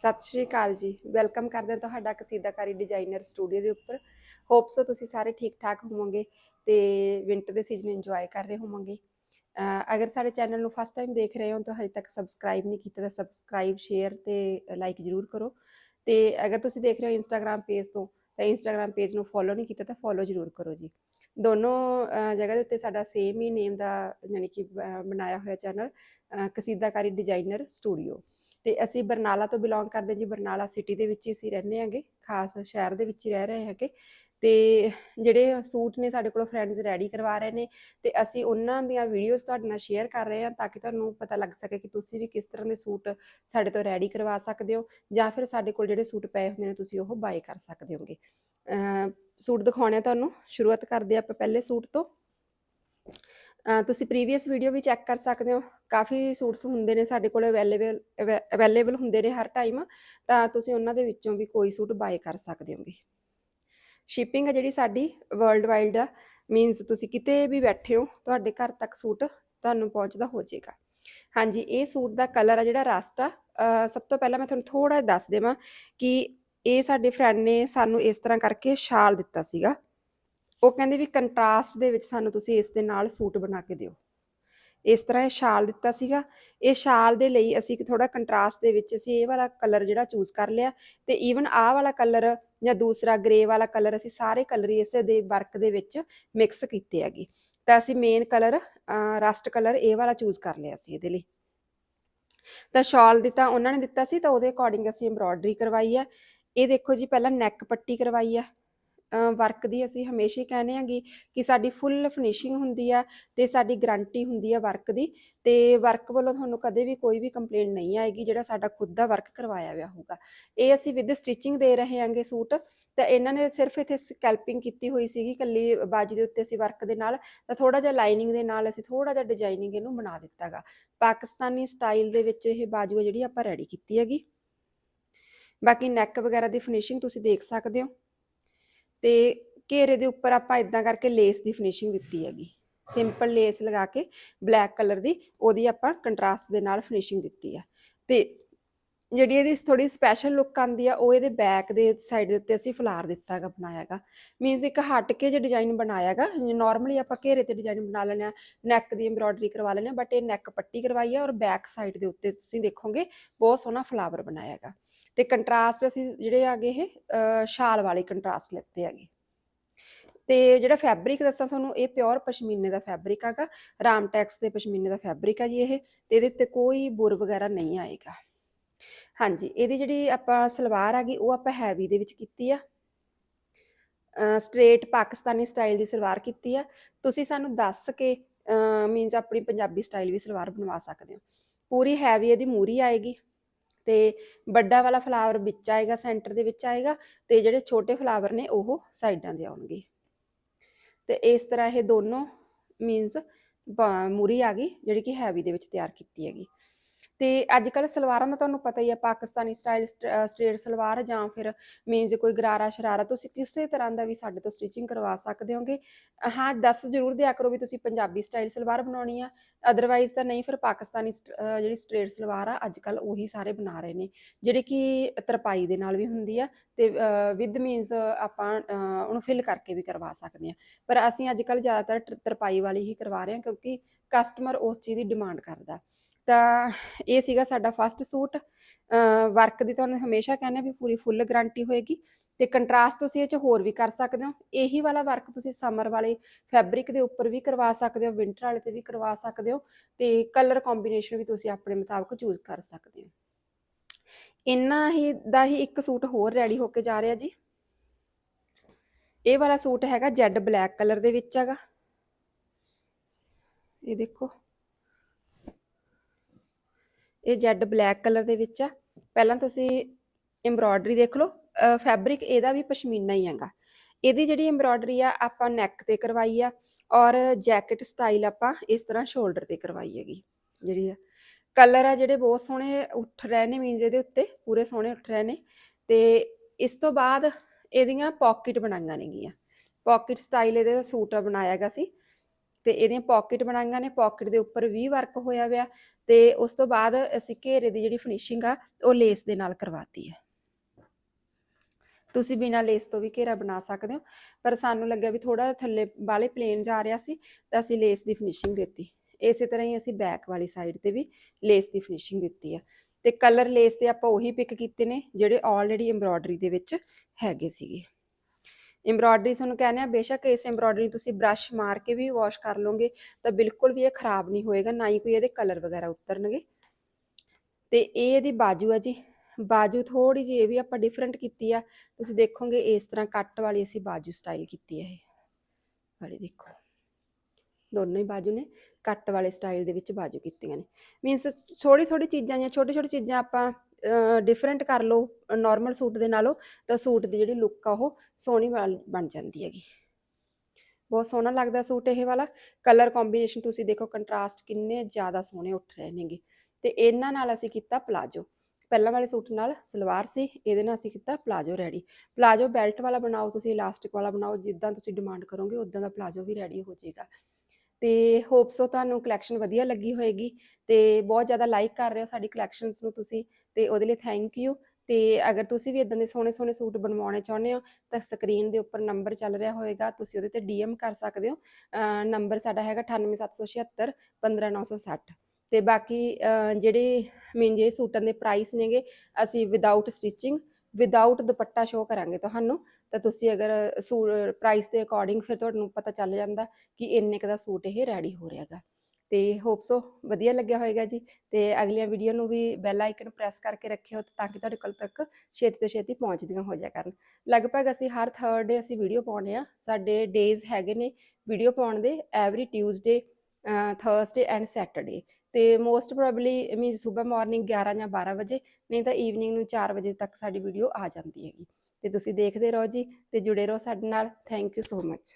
ਸਤਿ ਸ਼੍ਰੀ ਅਕਾਲ ਜੀ। ਵੈਲਕਮ ਕਰਦੇ ਹਾਂ ਤੁਹਾਡਾ ਕਸੀਦਾਕਾਰੀ ਡਿਜ਼ਾਈਨਰ ਸਟੂਡੀਓ ਦੇ ਉੱਪਰ। ਹੋਪਸ ਤੁਸੀਂ ਸਾਰੇ ਠੀਕ ਠਾਕ ਹੋਵੋਗੇ ਤੇ ਵਿੰਟਰ ਦੇ ਸੀਜ਼ਨ ਇੰਜੋਏ ਕਰ ਰਹੇ ਹੋਵੋਗੇ। ਅਗਰ ਸਾਡੇ ਚੈਨਲ ਨੂੰ ਫਸਟ ਟਾਈਮ ਦੇਖ ਰਹੇ ਹੋ ਤਾਂ ਹਜੇ ਤੱਕ ਸਬਸਕ੍ਰਾਈਬ ਨਹੀਂ ਕੀਤਾ ਤਾਂ ਸਬਸਕ੍ਰਾਈਬ ਸ਼ੇਅਰ ਤੇ ਲਾਈਕ ਜਰੂਰ ਕਰੋ। ਤੇ ਅਗਰ ਤੁਸੀਂ ਦੇਖ ਰਹੇ ਹੋ ਇੰਸਟਾਗ੍ਰam ਪੇਜ ਤੋਂ ਤਾਂ ਇੰਸਟਾਗ੍ਰam ਪੇਜ ਨੂੰ ਫੋਲੋ ਨਹੀਂ ਕੀਤਾ ਤਾਂ ਫੋਲੋ ਜਰੂਰ ਕਰੋ ਜੀ। ਦੋਨੋਂ ਜਗ੍ਹਾ ਦੇ ਉੱਤੇ ਸਾਡਾ ਸੇਮ ਹੀ ਨੇਮ ਦਾ ਯਾਨੀ ਕਿ ਬਣਾਇਆ ਹੋਇਆ ਚੈਨਲ ਕਸੀਦਾਕਾਰੀ ਡਿਜ਼ਾਈਨਰ ਸਟੂਡੀਓ ਤੇ ਅਸੀਂ ਬਰਨਾਲਾ ਤੋਂ ਬਿਲੋਂਗ ਕਰਦੇ ਜੀ, ਬਰਨਾਲਾ ਸਿਟੀ ਦੇ ਵਿੱਚ ਹੀ ਅਸੀਂ ਰਹਿੰਦੇ ਹਾਂਗੇ, ਖਾਸ ਸ਼ਹਿਰ ਦੇ ਵਿੱਚ ਹੀ ਰਹਿ ਰਹੇ ਹਾਂਗੇ। ਤੇ ਜਿਹੜੇ ਸੂਟ ਨੇ ਸਾਡੇ ਕੋਲ ਫਰੈਂਡਸ ਰੈਡੀ ਕਰਵਾ ਰਹੇ ਨੇ ਤੇ ਅਸੀਂ ਉਹਨਾਂ ਦੀਆਂ ਵੀਡੀਓਜ਼ ਤੁਹਾਡੇ ਨਾਲ ਸ਼ੇਅਰ ਕਰ ਰਹੇ ਹਾਂ ਤਾਂ ਕਿ ਤੁਹਾਨੂੰ ਪਤਾ ਲੱਗ ਸਕੇ ਕਿ ਤੁਸੀਂ ਵੀ ਕਿਸ ਤਰ੍ਹਾਂ ਦੇ ਸੂਟ ਸਾਡੇ ਤੋਂ ਰੈਡੀ ਕਰਵਾ ਸਕਦੇ ਹੋ ਜਾਂ ਫਿਰ ਸਾਡੇ ਕੋਲ ਜਿਹੜੇ ਸੂਟ ਪਏ ਹੁੰਦੇ ਨੇ ਤੁਸੀਂ ਉਹ ਬਾਏ ਕਰ ਸਕਦੇ ਹੋਗੇ। ਸੂਟ ਦਿਖਾਉਣੇ ਆ ਤੁਹਾਨੂੰ, ਸ਼ੁਰੂਆਤ ਕਰਦੇ ਆਪਾਂ ਪਹਿਲੇ ਸੂਟ ਤੋਂ। ਤੁਸੀਂ ਪ੍ਰੀਵੀਅਸ ਵੀਡੀਓ ਵੀ ਚੈੱਕ ਕਰ ਸਕਦੇ ਹੋ। ਕਾਫੀ ਸੂਟਸ ਹੁੰਦੇ ਨੇ ਸਾਡੇ ਕੋਲ ਅਵੇਲੇਬਲ ਅਵੇਲੇਬਲ ਹੁੰਦੇ ਨੇ ਹਰ ਟਾਈਮ ਤਾਂ ਤੁਸੀਂ ਉਹਨਾਂ ਦੇ ਵਿੱਚੋਂ ਵੀ ਕੋਈ ਸੂਟ ਬਾਏ ਕਰ ਸਕਦੇ ਹੋਗੇ। ਸ਼ਿਪਿੰਗ ਹੈ ਜਿਹੜੀ ਸਾਡੀ ਵਰਲਡ ਵਾਈਡ ਆ। ਮੀਨਸ ਤੁਸੀਂ ਕਿਤੇ ਵੀ ਬੈਠੇ ਹੋ, ਤੁਹਾਡੇ ਘਰ ਤੱਕ ਸੂਟ ਤੁਹਾਨੂੰ ਪਹੁੰਚਦਾ ਹੋ ਜਾਏਗਾ। ਹਾਂਜੀ, ਇਹ ਸੂਟ ਦਾ ਕਲਰ ਆ ਜਿਹੜਾ ਰਸਟ ਆ। ਸਭ ਤੋਂ ਪਹਿਲਾਂ ਮੈਂ ਤੁਹਾਨੂੰ ਥੋੜਾ ਦੱਸ ਦੇਵਾਂ ਕਿ ਇਹ ਸਾਡੇ ਫਰੈਂਡ ਨੇ ਸਾਨੂੰ ਇਸ ਤਰ੍ਹਾਂ ਕਰਕੇ ਸ਼ਾਲ ਦਿੱਤਾ ਸੀਗਾ। ਉਹ ਕਹਿੰਦੇ ਵੀ ਕੰਟਰਾਸਟ ਦੇ ਵਿੱਚ ਸਾਨੂੰ ਤੁਸੀਂ ਇਸ ਦੇ ਨਾਲ ਸੂਟ ਬਣਾ ਕੇ ਦਿਓ। ਇਸ ਤਰ੍ਹਾਂ ਇਹ ਸ਼ਾਲ ਦਿੱਤਾ ਸੀਗਾ। ਇਹ ਸ਼ਾਲ ਦੇ ਲਈ ਅਸੀਂ ਥੋੜਾ ਕੰਟਰਾਸਟ ਦੇ ਵਿੱਚ ਅਸੀਂ ਇਹ ਵਾਲਾ ਕਲਰ ਜਿਹੜਾ ਚੂਜ਼ ਕਰ ਲਿਆ ਤੇ ਈਵਨ ਆਹ ਵਾਲਾ ਕਲਰ ਜਾਂ ਦੂਸਰਾ ਗ੍ਰੇ ਵਾਲਾ ਕਲਰ ਅਸੀਂ ਸਾਰੇ ਕਲਰ ਹੀ ਇਸੇ ਦੇ ਵਰਕ ਦੇ ਵਿੱਚ ਮਿਕਸ ਕੀਤੇ ਹੈਗੇ। ਤਾਂ ਅਸੀਂ ਮੇਨ ਕਲਰ ਰਸਟ ਕਲਰ ਇਹ ਵਾਲਾ ਚੂਜ਼ ਕਰ ਲਿਆ ਸੀ ਇਹਦੇ ਲਈ। ਤਾਂ ਸ਼ਾਲ ਦਿੱਤਾ ਉਹਨਾਂ ਨੇ ਦਿੱਤਾ ਸੀ ਤਾਂ ਉਹਦੇ ਅਕੋਰਡਿੰਗ ਅਸੀਂ ਐਮਬ੍ਰੋਇਡਰੀ ਕਰਵਾਈ ਹੈ। ਇਹ ਦੇਖੋ ਜੀ ਪਹਿਲਾਂ ਨੈਕ ਪੱਟੀ ਕਰਵਾਈ ਹੈ। ਵਰਕ ਦੀ ਅਸੀਂ ਹਮੇਸ਼ਾ ਹੀ ਕਹਿੰਦੇ ਆਂਗੇ ਕਿ ਸਾਡੀ ਫੁੱਲ ਫਿਨਿਸ਼ਿੰਗ ਹੁੰਦੀ ਆ ਤੇ ਸਾਡੀ ਗਾਰੰਟੀ ਹੁੰਦੀ ਆ ਵਰਕ ਦੀ ਤੇ ਵਰਕ ਵੱਲੋਂ ਤੁਹਾਨੂੰ ਕਦੇ ਵੀ ਕੋਈ ਵੀ ਕੰਪਲੇਂਟ ਨਹੀਂ ਆਏਗੀ ਜਿਹੜਾ ਸਾਡਾ ਖੁਦ ਦਾ ਵਰਕ ਕਰਵਾਇਆ ਹੋਇਆ ਹੋਊਗਾ। ਇਹ ਅਸੀਂ ਵਿਦ ਸਟਿਚਿੰਗ ਦੇ ਰਹੇ ਹਾਂਗੇ ਸੂਟ ਤਾਂ ਇਹਨਾਂ ਨੇ ਸਿਰਫ ਇੱਥੇ ਸਕੈਲਪਿੰਗ ਕੀਤੀ ਹੋਈ ਸੀਗੀ ਕੱਲੀ ਬਾਜੂ ਦੇ ਉੱਤੇ ਅਸੀਂ ਵਰਕ ਦੇ ਨਾਲ ਤਾਂ ਥੋੜਾ ਜਿਹਾ ਲਾਈਨਿੰਗ ਦੇ ਨਾਲ ਅਸੀਂ ਥੋੜਾ ਜਿਹਾ ਡਿਜ਼ਾਈਨਿੰਗ ਇਹਨੂੰ ਬਣਾ ਦਿੱਤਾਗਾ ਪਾਕਿਸਤਾਨੀ ਸਟਾਈਲ ਦੇ ਵਿੱਚ ਇਹ ਬਾਜੂ ਹੈ ਜਿਹੜੀ ਆਪਾਂ ਰੈਡੀ ਕੀਤੀ ਹੈਗੀ। ਬਾਕੀ ਨੈਕ ਵਗੈਰਾ ਦੀ ਫਿਨਿਸ਼ਿੰਗ ਤੁਸੀਂ ਦੇਖ ਸਕਦੇ ਹੋ। ਤੇ ਘੇਰੇ ਦੇ ਉੱਪਰ ਆਪਾਂ ਇਦਾਂ ਕਰਕੇ ਲੇਸ ਦੀ ਫਿਨਿਸ਼ਿੰਗ ਦਿੱਤੀ ਹੈਗੀ। ਸਿੰਪਲ ਲੇਸ ਲਗਾ ਕੇ ਬਲੈਕ ਕਲਰ ਦੀ, ਉਹਦੀ ਆਪਾਂ ਕੰਟਰਾਸਟ ਦੇ ਨਾਲ ਫਿਨਿਸ਼ਿੰਗ ਦਿੱਤੀ ਆ। ਤੇ ਜਿਹੜੀ ਇਹਦੀ ਥੋੜੀ ਸਪੈਸ਼ਲ ਲੁੱਕ ਆਂਦੀ ਆ, ਉਹ ਇਹਦੇ ਬੈਕ ਦੇ ਸਾਈਡ ਦੇ ਉੱਤੇ ਅਸੀਂ ਫਲਾਰ ਦਿੱਤਾ ਹੈਗਾ, ਬਣਾਇਆ ਹੈਗਾ। ਮੀਨਸ ਇੱਕ ਹਟ ਕੇ ਜੇ ਡਿਜ਼ਾਈਨ ਬਣਾਇਆ ਹੈਗਾ ਨਾਰਮਲੀ ਆਪਾਂ ਘੇਰੇ ਤੇ ਡਿਜ਼ਾਈਨ ਬਣਾ ਲੈਂਦੇ ਆ ਨੈਕ ਦੀ ਐਮਬ੍ਰੋਇਡਰੀ ਕਰਵਾ ਲੈਂਦੇ ਆ ਬਟ ਇਹ ਨੈਕ ਪੱਟੀ ਕਰਵਾਈ ਆ ਔਰ ਬੈਕ ਸਾਈਡ ਦੇ ਉੱਤੇ ਤੁਸੀਂ ਦੇਖੋਗੇ, ਬਹੁਤ ਸੋਹਣਾ ਫਲਾਵਰ ਬਣਾਇਆ ਹੈਗਾ। ਤੇ ਕੰਟਰਾਸਟ ਅਸੀਂ ਜਿਹੜੇ ਆਗੇ ਇਹ ਅਹ, ਸ਼ਾਲ ਵਾਲੇ ਕੰਟਰਾਸਟ ਲੈਤੇ ਹੈਗੇ। ਤੇ ਜਿਹੜਾ ਫੈਬਰਿਕ ਦੱਸਾਂ ਤੁਹਾਨੂੰ ਇਹ ਪਿਓਰ ਪਸ਼ਮੀਨੇ ਦਾ ਫੈਬਰਿਕ ਹੈਗਾ ਰਾਮਟੈਕਸ ਦੇ ਪਸ਼ਮੀਨੇ ਦਾ ਫੈਬਰਿਕ ਹੈ ਜੀ ਇਹ ਤੇ ਇਹਦੇ ਉੱਤੇ ਕੋਈ ਬੁਰ ਵਗੈਰਾ ਨਹੀਂ ਆਏਗਾ। ਹਾਂਜੀ ਇਹਦੀ ਜਿਹੜੀ ਆਪਾਂ ਸਲਵਾਰ ਹੈਗੀ ਉਹ ਆਪਾਂ ਹੈਵੀ ਦੇ ਵਿੱਚ ਕੀਤੀ ਆ। ਸਟ੍ਰੇਟ ਪਾਕਿਸਤਾਨੀ ਸਟਾਈਲ ਦੀ ਸਲਵਾਰ ਕੀਤੀ ਆ। ਤੁਸੀਂ ਸਾਨੂੰ ਦੱਸ ਕੇ ਮੀਨਸ ਆਪਣੀ ਪੰਜਾਬੀ ਸਟਾਈਲ ਵੀ ਸਲਵਾਰ ਬਣਵਾ ਸਕਦੇ ਹੋ। ਪੂਰੀ ਹੈਵੀ ਇਹਦੀ ਮੂਰੀ ਆਏਗੀ। ਤੇ ਵੱਡਾ ਵਾਲਾ ਫਲਾਵਰ ਵਿੱਚ ਆਏਗਾ ਸੈਂਟਰ ਦੇ ਵਿੱਚ ਆਏਗਾ ਤੇ ਜਿਹੜੇ ਛੋਟੇ ਫਲਾਵਰ ਨੇ ਉਹ ਸਾਈਡਾਂ ਦੇ ਆਉਣਗੇ। ਤੇ ਇਸ ਤਰ੍ਹਾਂ ਇਹ ਦੋਨੋਂ ਮੀਨਸ ਮੂਰੀ ਆ ਗਈ ਜਿਹੜੀ ਕਿ ਹੈਵੀ ਦੇ ਵਿੱਚ ਤਿਆਰ ਕੀਤੀ ਹੈਗੀ। ਤੇ ਅੱਜ ਕੱਲ ਸਲਵਾਰਾਂ ਦਾ ਤੁਹਾਨੂੰ ਪਤਾ ਹੀ ਹੈ ਪਾਕਿਸਤਾਨੀ ਸਟਾਈਲ ਸਟ੍ਰੇਟ ਸਲਵਾਰ ਜਾਂ ਫਿਰ ਮੀਨਜ਼ ਕੋਈ ਗਰਾਰਾ ਸ਼ਰਾਰਾ, ਤੁਸੀਂ ਕਿਸੇ ਤਰ੍ਹਾਂ ਦਾ ਵੀ ਸਾਡੇ ਤੋਂ ਸਟਿਚਿੰਗ ਕਰਵਾ ਸਕਦੇ ਹੋਗੇ। ਹਾਂ, ਦੱਸ ਜ਼ਰੂਰ ਦਿਆ ਕਰੋ ਵੀ ਤੁਸੀਂ ਪੰਜਾਬੀ ਸਟਾਈਲ ਸਲਵਾਰ ਬਣਾਉਣੀ ਆ। ਅਦਰਵਾਈਜ਼ ਤਾਂ ਨਹੀਂ, ਫਿਰ ਪਾਕਿਸਤਾਨੀ ਸਟ- ਜਿਹੜੀ ਸਟ੍ਰੇਟ ਸਲਵਾਰ ਆ ਅੱਜ ਕੱਲ ਉਹੀ ਸਾਰੇ ਬਣਾ ਰਹੇ ਨੇ, ਜਿਹੜੀ ਕਿ ਤਰਪਾਈ ਦੇ ਨਾਲ ਵੀ ਹੁੰਦੀ ਆ ਤੇ ਵਿਦ ਮੀਨਜ਼ ਆਪਾਂ ਉਹਨੂੰ ਫਿਲ ਕਰਕੇ ਵੀ ਕਰਵਾ ਸਕਦੇ ਆ। ਪਰ ਅਸੀਂ ਅੱਜ ਕੱਲ ਜ਼ਿਆਦਾਤਰ ਤਰਪਾਈ ਵਾਲੀ ਹੀ ਕਰਵਾ ਰਹੇ ਹਾਂ ਕਿਉਂਕਿ ਕਸਟਮਰ ਉਸ ਚੀਜ਼ ਦੀ ਡਿਮਾਂਡ ਕਰਦਾ। ਤਾਂ ਇਹ ਸੀਗਾ ਸਾਡਾ ਫਸਟ ਸੂਟ ਵਰਕ ਦੀ ਤੁਹਾਨੂੰ ਹਮੇਸ਼ਾ ਕਹਿੰਦੇ ਵੀ ਪੂਰੀ ਫੁੱਲ ਗਾਰੰਟੀ ਹੋਏਗੀ। ਤੇ ਕੰਟਰਾਸਟ ਤੁਸੀਂ ਇਹ ਚ ਹੋਰ ਵੀ ਕਰ ਸਕਦੇ ਹੋ। ਇਹੀ ਵਾਲਾ ਵਰਕ ਤੁਸੀਂ ਸਮਰ ਵਾਲੇ ਫੈਬਰਿਕ ਦੇ ਉੱਪਰ ਵੀ ਕਰਵਾ ਸਕਦੇ ਹੋ ਵਿੰਟਰ ਵਾਲੇ ਤੇ ਵੀ ਕਰਵਾ ਸਕਦੇ ਹੋ। ਤੇ ਕਲਰ ਕੰਬੀਨੇਸ਼ਨ ਵੀ ਤੁਸੀਂ ਆਪਣੇ ਮੁਤਾਬਕ ਚੂਜ਼ ਕਰ ਸਕਦੇ ਹੋ। ਇੰਨਾ ਹੀ ਦਾ ਹੀ ਇੱਕ ਸੂਟ ਹੋਰ ਰੈਡੀ ਹੋ ਕੇ ਜਾ ਰਿਹਾ ਜੀ। ਇਹ ਵਾਲਾ ਸੂਟ ਹੈਗਾ ਜੈਡ ਬਲੈਕ ਕਲਰ ਦੇ ਵਿੱਚ ਹੈਗਾ। ਇਹ ਦੇਖੋ। ਇਹ ਜੈਡ ਬਲੈਕ ਕਲਰ ਦੇ ਵਿੱਚ ਆ। ਪਹਿਲਾਂ ਤੁਸੀਂ ਐਮਬ੍ਰੋਇਡਰੀ ਦੇਖ ਲਓ। ਫੈਬਰਿਕ ਇਹਦਾ ਵੀ ਪਸ਼ਮੀਨਾ ਹੀ ਹੈਗਾ। ਇਹਦੀ ਜਿਹੜੀ ਐਮਬ੍ਰੋਇਡਰੀ ਆ, ਆਪਾਂ ਨੈਕ ਤੇ ਕਰਵਾਈ ਆ ਔਰ ਜੈਕਟ ਸਟਾਈਲ ਆਪਾਂ ਇਸ ਤਰ੍ਹਾਂ ਸ਼ੋਲਡਰ ਤੇ ਕਰਵਾਈ ਹੈਗੀ, ਜਿਹੜੀ ਆ। ਕਲਰ ਆ ਜਿਹੜੇ ਬਹੁਤ ਸੋਹਣੇ ਉੱਠ ਰਹੇ ਨੇ ਮੀਨਜ਼ ਇਹਦੇ ਉੱਤੇ, ਪੂਰੇ ਸੋਹਣੇ ਉੱਠ ਰਹੇ ਨੇ। ਤੇ ਇਸ ਤੋਂ ਬਾਅਦ ਇਹਦੀਆਂ ਪਾਕਟ ਬਣਾਈਆਂ ਨੇਗੀਆਂ। ਪਾਕਟ ਸਟਾਈਲ ਇਹਦੇ ਸੂਟ ਬਣਾਇਆ ਗਿਆ ਸੀ। ਤੇ ਇਹਦੀਆਂ ਪਾਕਟ ਬਣਾਈਆਂ ਨੇ ਪਾਕਟ ਦੇ ਉੱਪਰ ਵੀ ਵਰਕ ਹੋਇਆ ਹੋਇਆ ਤੇ ਉਸ ਤੋਂ ਬਾਅਦ ਅਸੀਂ ਘੇਰੇ ਦੀ ਜਿਹੜੀ ਫਿਨਿਸ਼ਿੰਗ ਆ, ਉਹ ਲੇਸ ਦੇ ਨਾਲ ਕਰਵਾਤੀ ਹੈ ਤੁਸੀਂ ਬਿਨਾਂ ਲੇਸ ਤੋਂ ਵੀ ਘੇਰਾ ਬਣਾ ਸਕਦੇ ਹੋ, ਪਰ ਸਾਨੂੰ ਲੱਗਿਆ ਵੀ ਥੋੜਾ ਥੱਲੇ ਵਾਲੇ ਪਲੇਨ ਜਾ ਰਿਹਾ ਸੀ, ਤਾਂ ਅਸੀਂ ਲੇਸ ਦੀ ਫਿਨਿਸ਼ਿੰਗ ਦਿੱਤੀ। ਇਸੇ ਤਰ੍ਹਾਂ ਹੀ ਅਸੀਂ ਬੈਕ ਵਾਲੀ ਸਾਈਡ ਤੇ ਵੀ ਲੇਸ ਦੀ ਫਿਨਿਸ਼ਿੰਗ ਦਿੱਤੀ ਆ। ਤੇ ਕਲਰ ਲੇਸ ਤੇ ਆਪਾਂ ਉਹੀ ਪਿਕ ਕੀਤੇ ਨੇ, ਜਿਹੜੇ ਆਲਰੇਡੀ ਐਮਬ੍ਰੋਇਡਰੀ ਦੇ ਵਿੱਚ ਹੈਗੇ ਸੀਗੇ। ਐਮਬ੍ਰੋਇਡਰੀ ਤੁਹਾਨੂੰ ਕਹਿੰਦੇ ਆ, ਬੇਸ਼ੱਕ ਇਸ ਐਮਬ੍ਰੋਇਡਰੀ ਤੁਸੀਂ ਬ੍ਰਸ਼ ਮਾਰ ਕੇ ਵੀ ਵਾਸ਼ ਕਰ ਲਓਗੇ, ਤਾਂ ਬਿਲਕੁਲ ਵੀ ਇਹ ਖਰਾਬ ਨਹੀਂ ਹੋਏਗਾ, ਨਾ ਹੀ ਕੋਈ ਇਹਦੇ ਕਲਰ ਵਗੈਰਾ ਉਤਰਨਗੇ। ਤੇ ਇਹ ਇਹਦੀ ਬਾਜੂ ਆ ਜੀ। ਬਾਜੂ ਥੋੜੀ ਜਿਹੀ ਇਹ ਵੀ ਆਪਾਂ ਡਿਫਰੈਂਟ ਕੀਤੀ ਆ। ਤੁਸੀਂ ਦੇਖੋਗੇ ਇਸ ਤਰ੍ਹਾਂ ਕੱਟ ਵਾਲੀ ਅਸੀਂ ਬਾਜੂ ਸਟਾਈਲ ਕੀਤੀ ਹੈ ਇਹ। ਵਾਲੀ ਦੇਖੋ। ਦੋਨੋਂ ਹੀ ਬਾਜੂ ਨੇ ਕੱਟ ਵਾਲੇ ਸਟਾਈਲ ਦੇ ਵਿੱਚ ਬਾਜੂ ਕੀਤੀਆਂ ਨੇ। ਮੀਨਸ ਥੋੜੀ ਥੋੜੀ ਚੀਜ਼ਾਂ ਜਾਂ ਛੋਟੀ ਛੋਟੇ ਚੀਜ਼ਾਂ ਆਪਾਂ ਡਿਫਰੈਂਟ ਕਰ ਲਓ ਨਾਰਮਲ ਸੂਟ ਦੇ ਨਾਲੋਂ, ਤਾਂ ਸੂਟ ਦੀ ਜਿਹੜੀ ਲੁੱਕ ਆ ਉਹ ਸੋਹਣੀ ਵਾਲ- ਬਣ ਜਾਂਦੀ ਹੈਗੀ। ਬਹੁਤ ਸੋਹਣਾ ਲੱਗਦਾ ਸੂਟ ਇਹ ਵਾਲਾ। ਕਲਰ ਕੰਬੀਨੇਸ਼ਨ ਤੁਸੀਂ ਦੇਖੋ ਕੰਟਰਾਸਟ ਕਿੰਨੇ ਜ਼ਿਆਦਾ ਸੋਹਣੇ ਉੱਠ ਰਹੇ ਨੇਗੇ। ਤੇ ਇਹਨਾਂ ਨਾਲ ਅਸੀਂ ਕੀਤਾ ਪਲਾਜੋ ਪਹਿਲਾਂ ਵਾਲੇ ਸੂਟ ਨਾਲ ਸਲਵਾਰ ਸੀ, ਇਹਦੇ ਨਾਲ ਅਸੀਂ ਕੀਤਾ ਪਲਾਜੋ ਰੈਡੀ ਪਲਾਜੋ ਬੈਲਟ ਵਾਲਾ ਬਣਾਓ ਤੁਸੀਂ ਇਲਾਸਟਿਕ ਵਾਲਾ ਬਣਾਓ, ਜਿੱਦਾਂ ਤੁਸੀਂ ਡਿਮਾਂਡ ਕਰੋਗੇ ਉਦਾਂ ਦਾ ਪਲਾਜੋ ਵੀ ਰੈਡੀ ਹੋ ਜਾਏਗਾ। ਤੇ ਹੋਪਸੋ ਤੁਹਾਨੂੰ ਕਲੈਕਸ਼ਨ ਵਧੀਆ ਲੱਗੀ ਹੋਏਗੀ ਤੇ ਬਹੁਤ ਜ਼ਿਆਦਾ ਲਾਈਕ ਕਰ ਰਹੇ ਹੋ ਸਾਡੀ ਕਲੈਕਸ਼ਨਸ ਨੂੰ ਤੁਸੀਂ ਤੇ ਉਹਦੇ ਲਈ ਥੈਂਕ ਯੂ ਤੇ ਅਗਰ ਤੁਸੀਂ ਵੀ ਇਦਾਂ ਦੇ ਸੋਹਣੇ ਸੋਹਣੇ ਸੂਟ ਬਣਵਾਉਣੇ ਚਾਹੁੰਦੇ ਹੋ ਤਾਂ ਸਕਰੀਨ ਦੇ ਉੱਪਰ ਨੰਬਰ ਚੱਲ ਰਿਹਾ ਹੋਏਗਾ, ਤੁਸੀਂ ਉਹਦੇ ਤੇ ਡੀਐਮ ਕਰ ਸਕਦੇ ਹੋ ਨੰਬਰ ਸਾਡਾ ਹੈਗਾ 98776 15960 ਤੇ ਬਾਕੀ ਜਿਹੜੇ ਮੀਨ ਜੇ ਸੂਟਾਂ ਦੇ ਪ੍ਰਾਈਸ ਨੇਗੇ, ਅਸੀਂ without stitching without dupatta show ਕਰਾਂਗੇ ਤੁਹਾਨੂੰ, ਤਾਂ ਤੁਸੀਂ ਅਗਰ ਸੂਟ ਪ੍ਰਾਈਸ ਦੇ ਅਕੋਰਡਿੰਗ ਫਿਰ ਤੁਹਾਨੂੰ ਪਤਾ ਚੱਲ ਜਾਂਦਾ ਕਿ ਇੰਨੇ ਕੁ ਦਾ ਸੂਟ ਇਹ ਰੈਡੀ ਹੋ ਰਿਹਾਗਾ ਤੇ ਹੋਪਸੋ ਵਧੀਆ ਲੱਗਿਆ ਹੋਏਗਾ ਜੀ। ਤੇ ਅਗਲੀਆਂ ਵੀਡੀਓ ਨੂੰ ਵੀ ਬੈਲ ਆਈਕਨ ਪ੍ਰੈਸ ਕਰਕੇ ਰੱਖਿਓ ਤਾਂ ਕਿ ਤੁਹਾਡੇ ਕੋਲ ਤੱਕ ਛੇਤੀ ਤੋਂ ਛੇਤੀ ਪਹੁੰਚਦੀਆਂ ਹੋ ਜਾ ਕਰਨ। ਲਗਭਗ ਅਸੀਂ ਹਰ ਥਰਡ ਡੇ ਅਸੀਂ ਵੀਡੀਓ ਪਾਉਂਦੇ ਆ ਸਾਡੇ ਡੇਜ਼ ਹੈਗੇ ਨੇ ਵੀਡੀਓ ਪਾਉਣ ਦੇ every Tuesday Thursday and Saturday ਤੇ ਮੋਸਟ ਪ੍ਰੋਬਬਲੀ ਮੀਨ ਸਵੇਰ ਮਾਰਨਿੰਗ 11 ਜਾਂ 12 ਵਜੇ, ਨਹੀਂ ਤਾਂ ਈਵਨਿੰਗ ਨੂੰ 4 ਵਜੇ ਤੱਕ ਸਾਡੀ ਵੀਡੀਓ ਆ ਜਾਂਦੀ ਹੈਗੀ। ਤੇ ਤੁਸੀਂ ਦੇਖਦੇ ਰਹੋ ਜੀ ਤੇ ਜੁੜੇ ਰਹੋ ਸਾਡੇ ਨਾਲ। Thank you so much